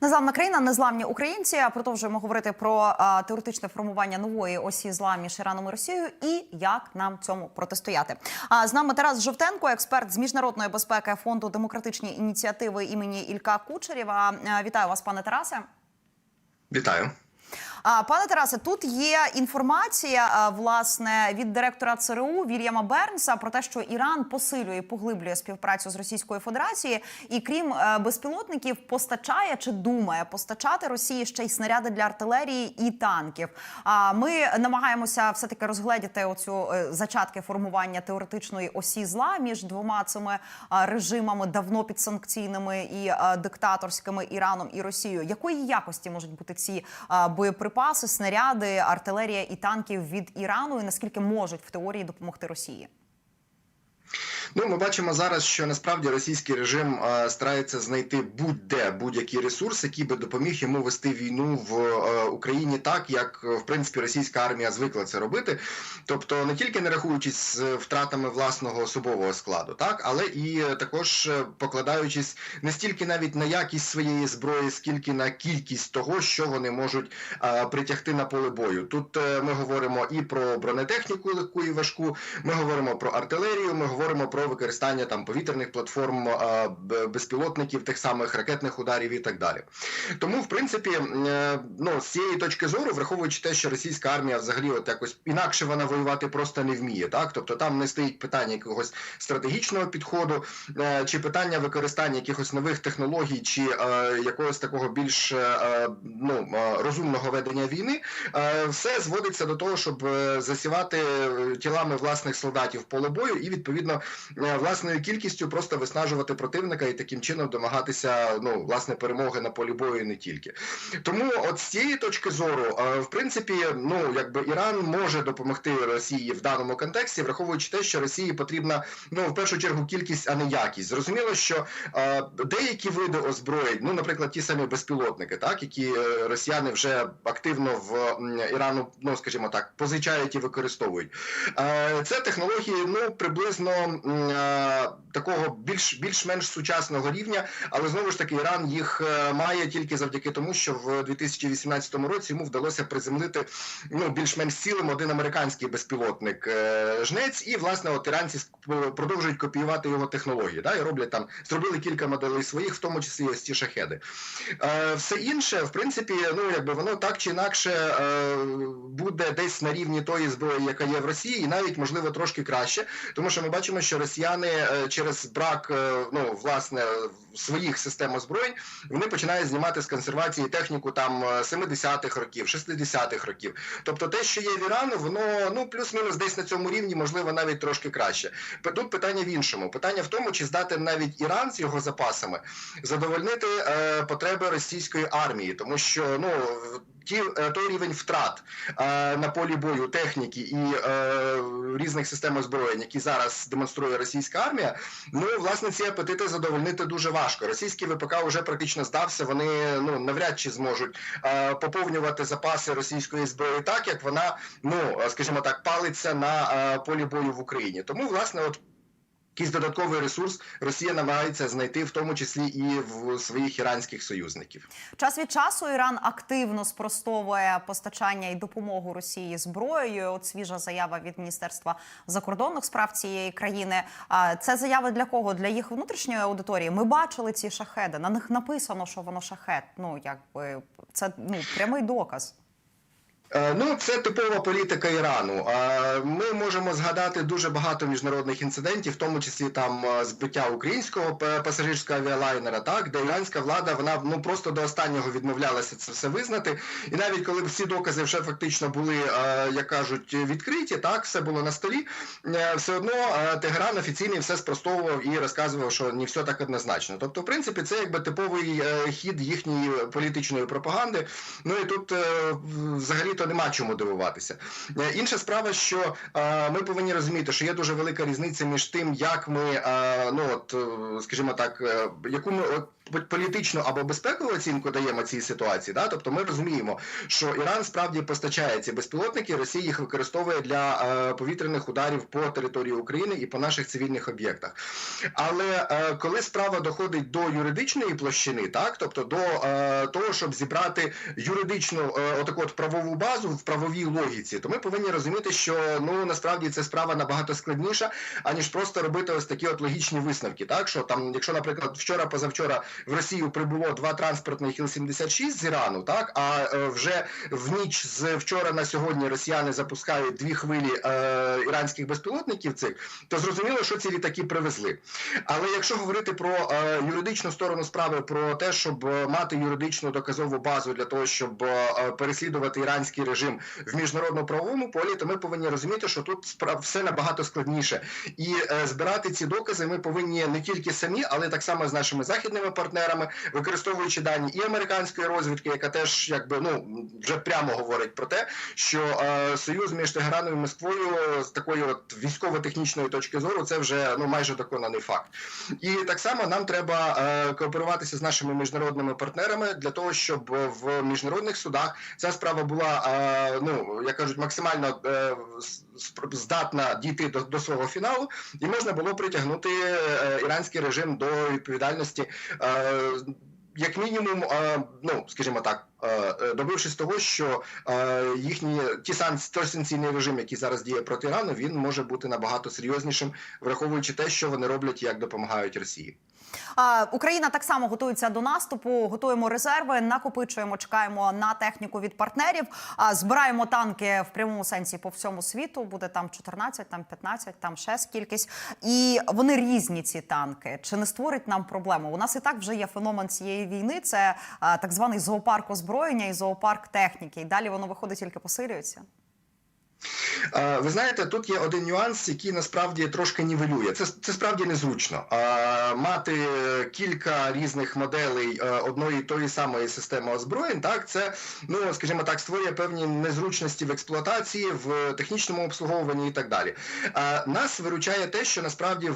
Незламна країна, незламні українці. Продовжуємо говорити про а, теоретичне формування нової осі зла між Іраном і Росією і як нам цьому протистояти. А з нами Тарас Жовтенко, експерт з міжнародної безпеки фонду демократичні ініціативи імені Ілька Кучерєва. Вітаю вас, пане Тарасе. Вітаю. А, Пане Тарасе, тут є інформація власне від директора ЦРУ Вільяма Бернса про те, що Іран посилює поглиблює співпрацю з Російською Федерацією, і крім е, безпілотників, постачає чи думає постачати Росії ще й снаряди для артилерії і танків. А ми намагаємося все таки розгледіти оцю е, зачатки формування теоретичної осі зла між двома цими режимами, давно підсанкційними і диктаторськими Іраном і Росією. Якої якості можуть бути ці а, боєприпаси, снаряди, артилерія і танків від Ірану, і наскільки можуть в теорії допомогти Росії? Ну, ми бачимо зараз, що насправді російський режим е, старається знайти будь-де будь-який ресурс, який би допоміг йому вести війну в е, Україні так, як е, в принципі російська армія звикла це робити. Тобто не тільки не рахуючись з втратами власного особового складу, так але і також покладаючись не стільки навіть на якість своєї зброї, скільки на кількість того, що вони можуть притягти на поле бою. Тут ми говоримо і про бронетехніку легку і важку. Ми говоримо про артилерію. Ми говоримо про використання там повітряних платформ, безпілотників, тих самих ракетних ударів і так далі. Тому, в принципі, е, ну з цієї точки зору, враховуючи те, що російська армія взагалі от якось інакше вона воювати просто не вміє, так тобто там не стоїть питання якогось стратегічного підходу, е, чи питання використання якихось нових технологій, чи е, якогось такого більш ну розумного ведення війни, все зводиться до того, щоб засівати тілами власних солдатів поле бою і відповідно власною кількістю просто виснажувати противника і таким чином домагатися ну власне перемоги на полі бою і не тільки. Тому, от з цієї точки зору, е, в принципі, ну якби Іран може допомогти Росії в даному контексті, враховуючи те, що Росії потрібна ну в першу чергу кількість, а не якість. Зрозуміло, що е, деякі види озброєнь, ну наприклад, ті самі безпілотники, так які е, росіяни вже активно в Ірану, ну скажімо так, позичають і використовують. Е, Це технології, ну приблизно е, такого більш більш-менш сучасного рівня, але знову ж таки Іран їх е, має тільки завдяки тому, що в 2018 році йому вдалося приземлити ну більш-менш цілим один американський безпілотник е, жнець, і власне от іранці продовжують копіювати його технології. Да, і роблять там зробили кілька моделей своїх, в тому числі ось ці шахеди. Е, Все інше, в принципі, ну якби воно так чи інакше е, буде десь на рівні тої зброї, яка є в Росії, і навіть можливо трошки краще, тому що ми бачимо, що росіяни е, через брак е, ну власне своїх систем озброєнь вони починають знімати з консервації техніку там е, 70-х років, 60-х років. Тобто те, що є в Ірану, воно ну плюс-мінус десь на цьому рівні, можливо, навіть трошки краще. Тут питання в іншому. Питання в тому, чи здатен навіть Іран з його запасами задовольнити е, потреби російської армії, тому що ну ті е, той рівень втрат е, на полі бою техніки і е, різних систем озброєнь, які зараз демонструє російська армія. Ну власне ці апетити задовольнити дуже важко. Російський ВПК вже практично здався. Вони ну навряд чи зможуть поповнювати запаси російської зброї так, як вона ну скажімо так палиться на полі бою в Україні. Тому власне, от. Якийсь додатковий ресурс Росія намагається знайти, в тому числі і в своїх іранських союзників. Час від часу Іран активно спростовує постачання і допомогу Росії зброєю. От свіжа заява від Міністерства закордонних справ цієї країни. А це заяви для кого? Для їх внутрішньої аудиторії. Ми бачили ці шахеди. На них написано, що воно шахет. Ну якби це ну прямий доказ. Е, Ну, це типова політика Ірану. Е, Ми можемо згадати дуже багато міжнародних інцидентів, в тому числі там е, збиття українського пасажирського авіалайнера, так де іранська влада вона ну просто до останнього відмовлялася це все визнати. І навіть коли всі докази вже фактично були, як кажуть, відкриті, так все було на столі. Все одно Тегеран офіційно все спростовував і розказував, що не все так однозначно. Тобто, в принципі, це якби типовий хід їхньої політичної пропаганди. Ну і тут взагалі то нема чому дивуватися. Е, Інша справа, що е, ми повинні розуміти, що є дуже велика різниця між тим, як ми, е, ну от, скажімо так, яку ми політичну або безпекову оцінку даємо цій ситуації, да, тобто ми розуміємо, що Іран справді постачає ці безпілотники, Росія їх використовує для е, повітряних ударів по території України і по наших цивільних об'єктах. Але е, коли справа доходить до юридичної площини, так тобто до е, того, щоб зібрати юридичну е, отаку от правову базу в правовій логіці, то ми повинні розуміти, що ну насправді ця справа набагато складніша, аніж просто робити ось такі от логічні висновки. Так що там, якщо, наприклад, вчора позавчора в Росію прибуло два транспортних Іл-76 з Ірану, так а е, вже в ніч з вчора на сьогодні росіяни запускають дві хвилі е, іранських безпілотників цих, то зрозуміло, що ці літаки привезли. Але якщо говорити про е, юридичну сторону справи, про те, щоб е, мати юридичну доказову базу для того, щоб е, переслідувати іранський режим в міжнародному правовому полі, то ми повинні розуміти, що тут справ все набагато складніше. І е, збирати ці докази ми повинні не тільки самі, але так само з нашими західними партнерами, використовуючи дані і американської розвідки, яка теж якби ну вже прямо говорить про те, що е, союз між Тегераном і Москвою з такої от військово-технічної точки зору це вже ну майже доконаний факт. І так само нам треба е, кооперуватися з нашими міжнародними партнерами для того, щоб в міжнародних судах ця справа була е, ну як кажуть, максимально е, здатна дійти до, до свого фіналу, і можна було притягнути е, іранський режим до відповідальності. Як мінімум, е, ну скажімо так, е, е, добившись того, що їхні ті санкційний режим, який зараз діє проти Ірану, він може бути набагато серйознішим, враховуючи те, що вони роблять, як допомагають Росії. Україна так само готується до наступу. Готуємо резерви, накопичуємо, чекаємо на техніку від партнерів. Збираємо танки в прямому сенсі по всьому світу. Буде там 14, там 15, там ще кількість. І вони різні ці танки. Чи не створить нам проблему? У нас і так вже є феномен цієї війни. Це так званий зоопарк озброєння і зоопарк техніки. І далі воно виходить тільки посилюється. Ви знаєте, тут є один нюанс, який насправді трошки нівелює. Це це справді незручно. Мати кілька різних моделей е, одної і тої самої системи озброєнь, так це ну скажімо так, створює певні незручності в експлуатації, в технічному обслуговуванні і так далі. Нас виручає те, що насправді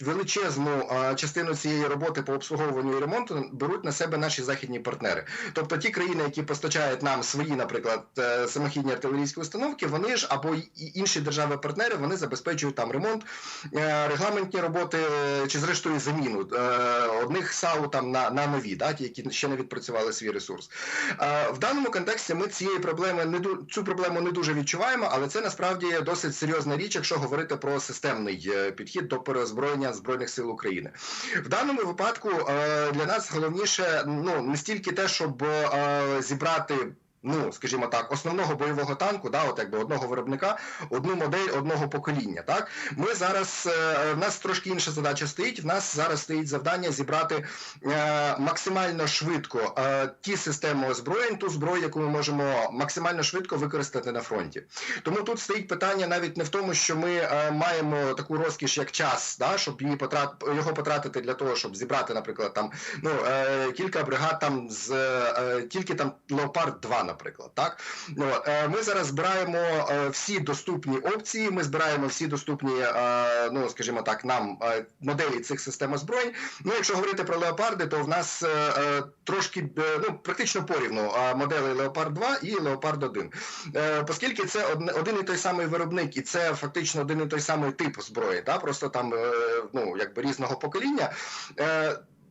величезну частину цієї роботи по обслуговуванню і ремонту беруть на себе наші західні партнери. Тобто ті країни, які постачають нам свої, наприклад, е, самохідні артилерійські установки, вони ж або і інші держави-партнери вони забезпечують там ремонт, е, регламентні роботи е, чи зрештою заміну е, одних САУ там на, на нові, да, ті, які ще не відпрацювали свій ресурс. В даному контексті ми цієї проблеми не цю проблему не дуже відчуваємо, але це насправді досить серйозна річ, якщо говорити про системний підхід до переозброєння збройних сил України. В даному випадку для нас головніше ну не стільки те, щоб зібрати. Ну, скажімо так, основного бойового танку, да, от якби одного виробника, одну модель одного покоління. Так ми зараз е, в нас трошки інша задача стоїть. В нас зараз стоїть завдання зібрати е, максимально швидко е, ті системи озброєнь, ту зброю, яку ми можемо максимально швидко використати на фронті. Тому тут стоїть питання навіть не в тому, що ми е, маємо таку розкіш, як час, да, щоб її потрат... його потратити для того, щоб зібрати, наприклад, там ну е, кілька бригад там з е, тільки там Леопард 2 наприклад, так ну, е, ми зараз збираємо е, всі доступні опції. Ми збираємо всі доступні, е, ну скажімо так, нам моделі цих систем озброєнь. Ну, якщо говорити про леопарди, то в нас трошки ну практично порівну моделей Леопард 2 і Леопард 1. Е, оскільки це один і той самий виробник, і це фактично один і той самий тип зброї, та просто там ну якби різного покоління.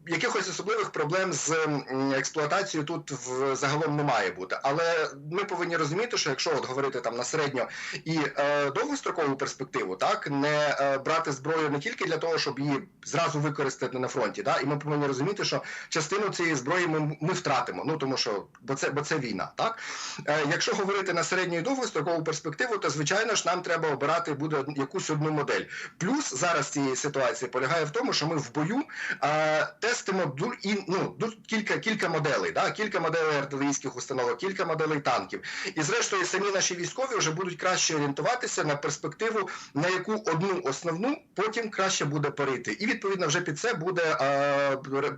Якихось особливих проблем з експлуатацією тут в загалом не має бути, але ми повинні розуміти, що якщо от говорити там на середньо і е, довгострокову перспективу, так не е, брати зброю не тільки для того, щоб її зразу використати на фронті, да, і ми повинні розуміти, що частину цієї зброї ми, ми втратимо. Ну тому що бо це бо це війна, так е, якщо говорити на середню і довгострокову перспективу, то звичайно ж нам треба обирати буде якусь одну модель. Плюс зараз цієї ситуації полягає в тому, що ми в бою е, тестимо і, ну, кілька, кілька моделей, да, кілька моделей артилерійських установок, кілька моделей танків. І зрештою самі наші військові вже будуть краще орієнтуватися на перспективу, на яку одну основну потім краще буде перейти. І відповідно вже під це буде е,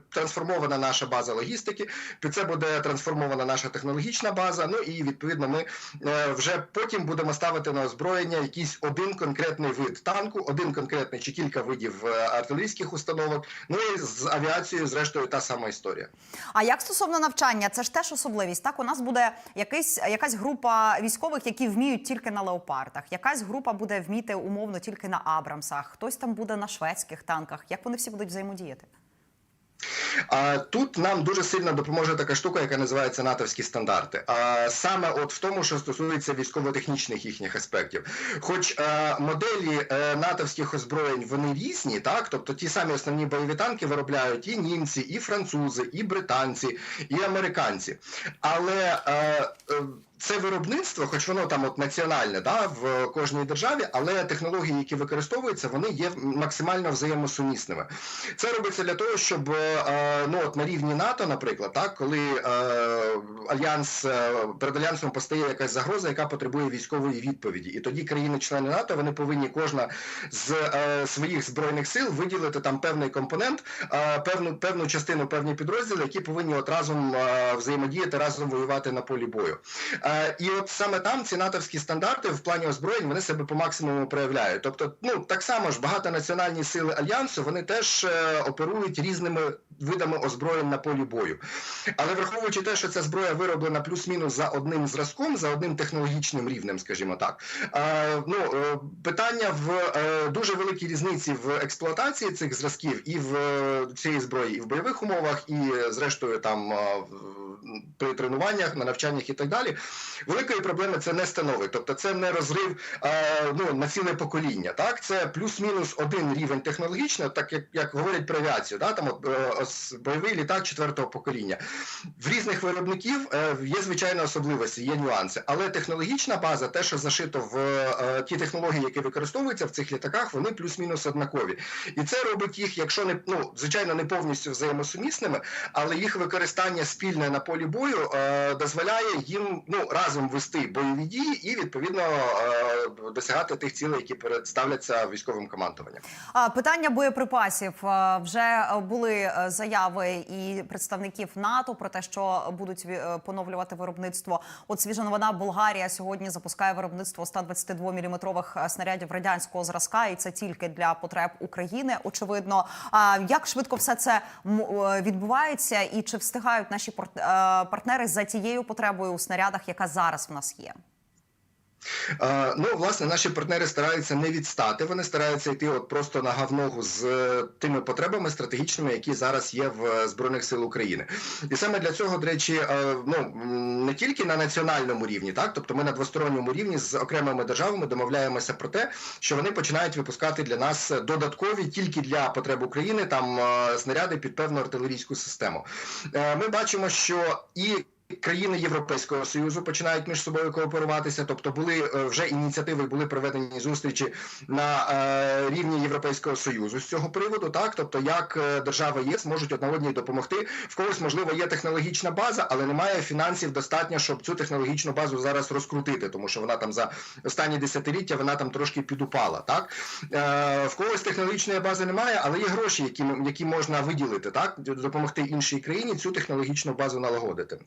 трансформована наша база логістики, під це буде трансформована наша технологічна база. Ну і відповідно ми е, вже потім будемо ставити на озброєння якийсь один конкретний вид танку, один конкретний чи кілька видів е, артилерійських установок. Ну і з авіацією Федерацією, зрештою, та сама історія. А як стосовно навчання, це ж теж особливість. Так, у нас буде якийсь якась група військових, які вміють тільки на леопардах. Якась група буде вміти умовно тільки на Абрамсах. Хтось там буде на шведських танках. Як вони всі будуть взаємодіяти? Тут нам дуже сильно допоможе така штука, яка називається натовські стандарти. Саме от в тому, що стосується військово-технічних їхніх аспектів. Хоч е, моделі е, натовських озброєнь вони різні, так тобто ті самі основні бойові танки виробляють і німці, і французи, і британці, і американці. Але е, це виробництво, хоч воно там от національне, да, в кожній державі, але технології, які використовуються, вони є максимально взаємосумісними. Це робиться для того, щоб е, ну от на рівні НАТО, наприклад, так, коли е, альянс е, перед альянсом постає якась загроза, яка потребує військової відповіді, і тоді країни-члени НАТО вони повинні кожна з своїх збройних сил виділити там певний компонент, певну певну частину, певні підрозділи, які повинні от разом взаємодіяти, разом воювати на полі бою. Е, і от саме там ці натовські стандарти в плані озброєнь вони себе по максимуму проявляють. Тобто, ну так само ж багатонаціональні сили альянсу вони теж е, оперують різними видами озброєнь на полі бою. Але враховуючи те, що ця зброя вироблена плюс-мінус за одним зразком, за одним технологічним рівнем, скажімо так. Е, ну питання в дуже великій різниці в експлуатації цих зразків і в цієї зброї, і в бойових умовах, і зрештою там при тренуваннях, на навчаннях і так далі. Великої проблеми це не становить. Тобто це не розрив е, ну, на ціле покоління. Так, це плюс-мінус один рівень технологічно, так як, як говорять про авіацію, да? там е, бойовий літак четвертого покоління. В різних виробників е, є звичайно особливості, є нюанси, але технологічна база, те, що зашито в ті технології, які використовуються в цих літаках, вони плюс-мінус однакові. І це робить їх, якщо не ну звичайно не повністю взаємосумісними, але їх використання спільне на полі бою е, дозволяє їм ну разом вести бойові дії і відповідно е, досягати тих цілей, які представляться військовим командуванням. А, Питання боєприпасів вже е, були е, заяви і представників НАТО про те, що будуть поновлювати виробництво. От свіжа новина Болгарія сьогодні запускає виробництво 122 міліметрових е, снарядів радянського зразка, і це тільки для потреб України. Очевидно, а як швидко все це відбувається, і чи встигають наші партнери за тією потребою у снарядах, яка зараз в нас є? Ну, власне, наші партнери стараються не відстати. Вони стараються йти от просто на гавногу з е, тими потребами стратегічними, які зараз є в збройних сил України. І саме для цього, до речі, е, ну не тільки на національному рівні, так тобто ми на двосторонньому рівні з окремими державами домовляємося про те, що вони починають випускати для нас додаткові тільки для потреб України там е, снаряди під певну артилерійську систему. Ми бачимо, що і Країни Європейського союзу починають між собою кооперуватися, тобто були е, вже ініціативи, були проведені зустрічі на е, рівні Європейського союзу з цього приводу. Так, тобто, як е, держава ЄС можуть одна одній допомогти. В когось можливо є технологічна база, але немає фінансів достатньо, щоб цю технологічну базу зараз розкрутити, тому що вона там за останні десятиліття вона там трошки підупала. Так в когось технологічної бази немає, але є гроші, які які можна виділити, так допомогти іншій країні цю технологічну базу налагодити.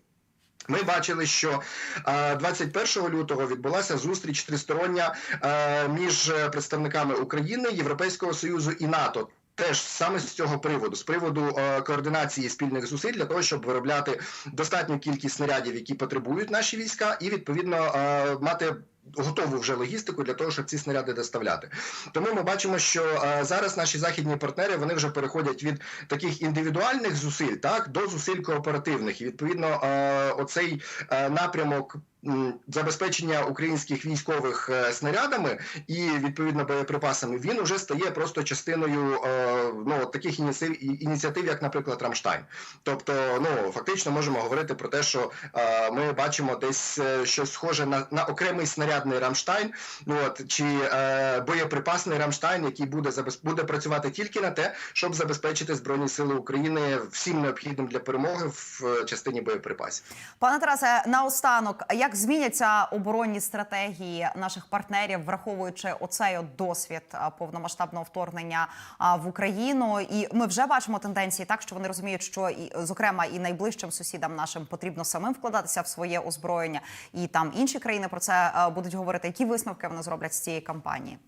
Ми бачили, що е, 21 лютого відбулася зустріч тристороння е, між представниками України, Європейського союзу і НАТО. Теж саме з цього приводу, з приводу е, координації спільних зусиль для того, щоб виробляти достатню кількість снарядів, які потребують наші війська, і відповідно е, мати готову вже логістику для того, щоб ці снаряди доставляти. Тому ми бачимо, що е, зараз наші західні партнери вони вже переходять від таких індивідуальних зусиль, так до зусиль кооперативних. І відповідно, е, оцей е, напрямок. Забезпечення українських військових е, снарядами і відповідно боєприпасами він уже стає просто частиною е, ну таких ініціатив, як, наприклад, Рамштайн. Тобто, ну фактично можемо говорити про те, що е, ми бачимо десь щось схоже на, на окремий снарядний Рамштайн, ну от чи боєприпасний Рамштайн, який буде буде працювати тільки на те, щоб забезпечити збройні сили України всім необхідним для перемоги в частині боєприпасів. Пане Тарасе, наостанок, як зміняться оборонні стратегії наших партнерів, враховуючи оцей от досвід повномасштабного вторгнення в Україну? І ми вже бачимо тенденції, так що вони розуміють, що і зокрема і найближчим сусідам нашим потрібно самим вкладатися в своє озброєння, і там інші країни про це будуть говорити. Які висновки вони зроблять з цієї кампанії?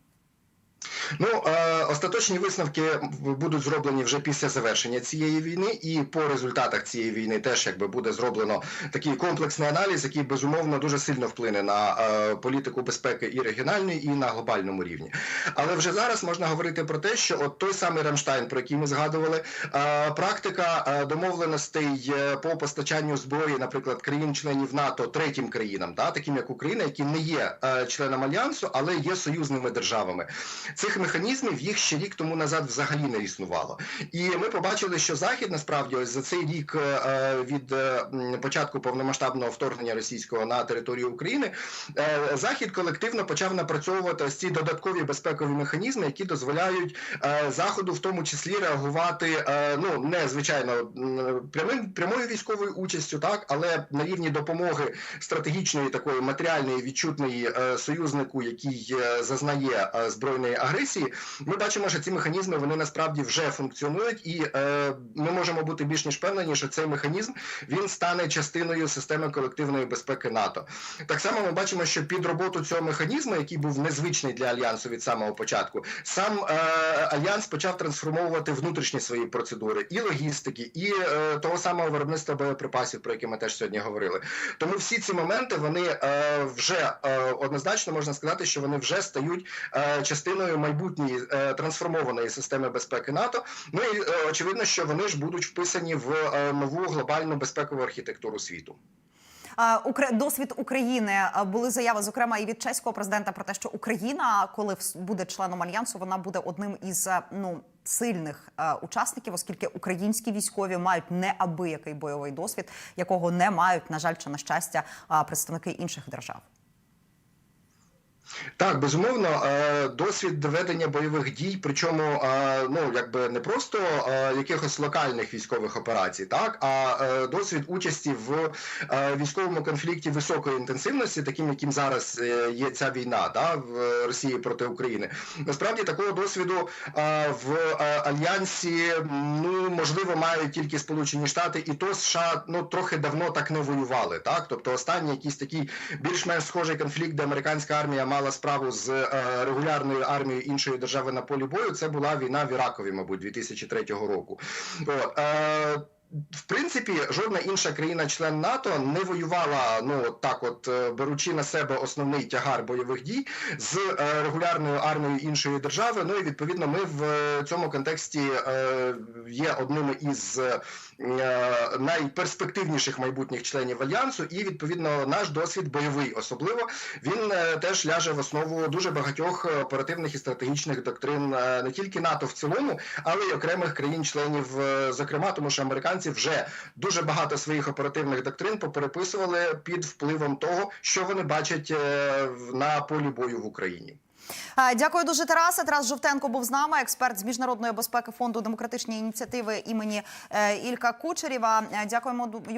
Ну е, остаточні висновки будуть зроблені вже після завершення цієї війни, і по результатах цієї війни теж якби буде зроблено такий комплексний аналіз, який безумовно дуже сильно вплине на е, політику безпеки і регіональної, і на глобальному рівні. Але вже зараз можна говорити про те, що от той самий Рамштайн, про який ми згадували, е, практика е, домовленостей е, по постачанню зброї, наприклад, країн-членів НАТО третім країнам, та таким як Україна, які не є е, членом альянсу, але є союзними державами. Цих механізмів їх ще рік тому назад взагалі не існувало. І ми побачили, що захід насправді ось за цей рік е, від е, початку повномасштабного вторгнення російського на територію України е, захід колективно почав напрацьовувати ці додаткові безпекові механізми, які дозволяють е, заходу, в тому числі реагувати е, ну не звичайно прямим прямою військовою участю, так але на рівні допомоги стратегічної такої матеріальної відчутної е, союзнику, який е, зазнає е, збройної агресії, ми бачимо, що ці механізми вони насправді вже функціонують, і е, ми можемо бути більш ніж певнені, що цей механізм він стане частиною системи колективної безпеки НАТО. Так само ми бачимо, що під роботу цього механізму, який був незвичний для альянсу від самого початку, сам е, альянс почав трансформовувати внутрішні свої процедури і логістики, і е, того самого виробництва боєприпасів, про яке ми теж сьогодні говорили. Тому всі ці моменти вони е, вже е, однозначно можна сказати, що вони вже стають е, частиною майбутньої е, трансформованої системи безпеки НАТО. Ну і е, очевидно, що вони ж будуть вписані в е, нову глобальну безпекову архітектуру світу. Досвід України були заяви, зокрема, і від чеського президента про те, що Україна, коли буде членом альянсу, вона буде одним із ну сильних учасників, оскільки українські військові мають неабиякий бойовий досвід, якого не мають, на жаль, чи на щастя, представники інших держав. Так, безумовно, е, досвід ведення бойових дій, причому е, ну якби не просто е, якихось локальних військових операцій, так а досвід участі в військовому конфлікті високої інтенсивності, таким яким зараз є ця війна, да, в Росії проти України. Насправді такого досвіду в альянсі ну можливо мають тільки Сполучені Штати, і то США ну трохи давно так не воювали. Так, тобто останній якийсь такий більш-менш схожий конфлікт, де американська армія мала справу з е, регулярною армією іншої держави на полі бою. Це була війна в Іракові, мабуть, 2003 року. От, е, в принципі, жодна інша країна-член НАТО не воювала ну так, от е, беручи на себе основний тягар бойових дій з е, регулярною армією іншої держави. Ну і відповідно, ми в е, цьому контексті є одними із найперспективніших майбутніх членів альянсу, і відповідно наш досвід бойовий, особливо він теж ляже в основу дуже багатьох оперативних і стратегічних доктрин не тільки НАТО в цілому, але й окремих країн-членів, зокрема, тому що американці вже дуже багато своїх оперативних доктрин попереписували під впливом того, що вони бачать е, на полі бою в Україні. Е, Дякую дуже, Тарасе. Тарас Жовтенко був з нами, експерт з міжнародної безпеки фонду демократичні ініціативи імені е, Ілька Кучерєва. Дякуємо